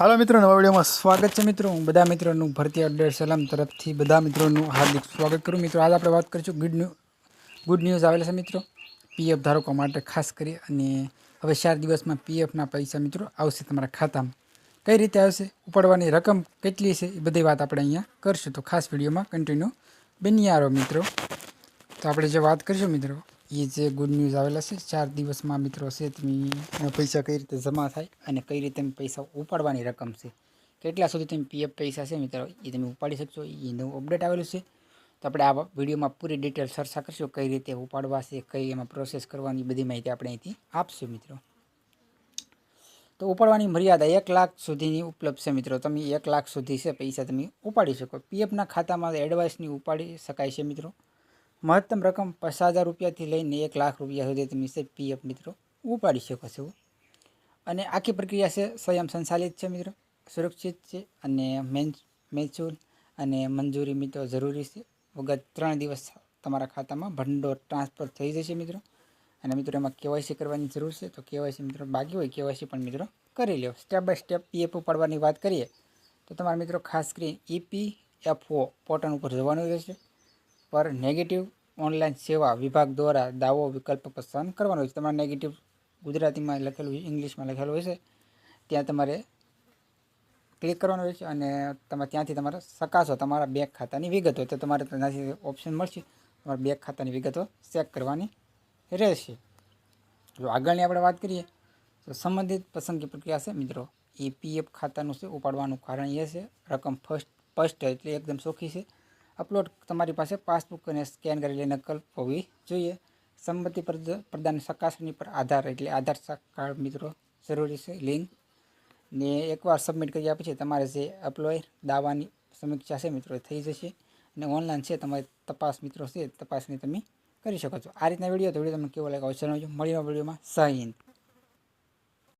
હાલો મિત્રો, નવા વિડીયોમાં સ્વાગત છે મિત્રો. હું બધા મિત્રોનું ભરતી અપડેટ સલામ તરફથી બધા મિત્રોનું હાર્દિક સ્વાગત કરું. મિત્રો, આજે આપણે વાત કરીશું ગુડ ન્યૂ ગુડ ન્યૂઝ આવેલા છે મિત્રો. પીએફ ધારકો માટે ખાસ કરી અને હવે ચાર દિવસમાં પીએફના પૈસા મિત્રો આવશે તમારા ખાતામાં. કઈ રીતે આવશે, ઉપાડવાની રકમ કેટલી છે, એ બધી વાત આપણે અહીંયા કરશું. તો ખાસ વિડીયોમાં કન્ટિન્યુ બની આવો મિત્રો. તો આપણે જે વાત કરીશું મિત્રો એ જે ગુડ ન્યૂઝ આવેલા છે, ચાર દિવસમાં મિત્રો છે તમે પૈસા કઈ રીતે જમા થાય અને કઈ રીતે પૈસા ઉપાડવાની રકમ છે. કેટલા સુધી તમે પીએફ પૈસા છે મિત્રો એ તમે ઉપાડી શકશો એ નવું અપડેટ આવેલું છે. તો આપણે આ વિડીયોમાં પૂરી ડિટેલ ચર્ચા કરશું કઈ રીતે ઉપાડવા છે, કઈ એમાં પ્રોસેસ કરવાની બધી માહિતી આપણે અહીંથી આપશું મિત્રો. તો ઉપાડવાની મર્યાદા એક લાખ સુધીની ઉપલબ્ધ છે મિત્રો, તમે એક લાખ સુધી છે પૈસા તમે ઉપાડી શકો. પીએફના ખાતામાં એડવાઇસની ઉપાડી શકાય છે મિત્રો. મહત્તમ રકમ પચાસ હજાર રૂપિયાથી લઈને એક લાખ રૂપિયા સુધી તમે છે પીએફ મિત્રો ઉપાડી શકો છો. અને આખી પ્રક્રિયા છે સ્વયં સંચાલિત છે મિત્રો. સુરક્ષિત છે અને મેચુલ અને મંજૂરી મિત્રો જરૂરી છે. વગર ત્રણ દિવસ તમારા ખાતામાં ભંડોળ ટ્રાન્સફર થઈ જશે મિત્રો. અને મિત્રો એમાં કેવાયસી કરવાની જરૂર છે. તો કેવાયસી મિત્રો બાકી હોય કેવાયસી પણ મિત્રો કરી લો સ્ટેપ બાય સ્ટેપ પીએફ ઉપાડવાની વાત કરીએ તો તમારા મિત્રો ખાસ કરીને ઈપીએફઓ પોર્ટલ ઉપર જવાનું રહેશે. પર નેગેટિવ ઓનલાઈન સેવા વિભાગ દ્વારા દાવો વિકલ્પ પસંદ કરવાનો હોય છે. તમારે નેગેટિવ ગુજરાતીમાં લખેલું ઇંગ્લિશમાં લખેલું હોય છે, ત્યાં તમારે ક્લિક કરવાનું હોય છે અને તમે ત્યાંથી તમારે શકાશો તમારા બેંક ખાતાની વિગતો તો તમારે ત્યાંથી ઓપ્શન મળશે. તમારા બેંક ખાતાની વિગતો ચેક કરવાની રહેશે. જો આગળની આપણે વાત કરીએ, તો સંબંધિત પસંદગી પ્રક્રિયા છે મિત્રો. એ પીએફ ખાતાનું છે, ઉપાડવાનું કારણ એ છે, રકમ ફર્સ્ટ ફર્સ્ટ એટલે એકદમ ચોખ્ખી છે. અપલોડ તમારી પાસે પાસબુક અને સ્કેન કરેલી નકલ હોવી જોઈએ. સંમતિ પ્રદ- પ્રદાન ચકાસણી પર આધાર એટલે આધાર કાર્ડ મિત્રો, જરૂરી છે. લિંક ને એકવાર સબમિટ કર્યા પછી તમારે જે અપ્લોય દાવાની સમીક્ષા છે મિત્રો થઈ જશે અને ઓનલાઈન છે તમારી તપાસ મિત્રો છે તપાસની તમે કરી શકો છો. આ રીતના વીડિયો તો વીડિયો તમને કેવો લાગ્યો જણાવજો. મળીનો વિડીયોમાં. સહી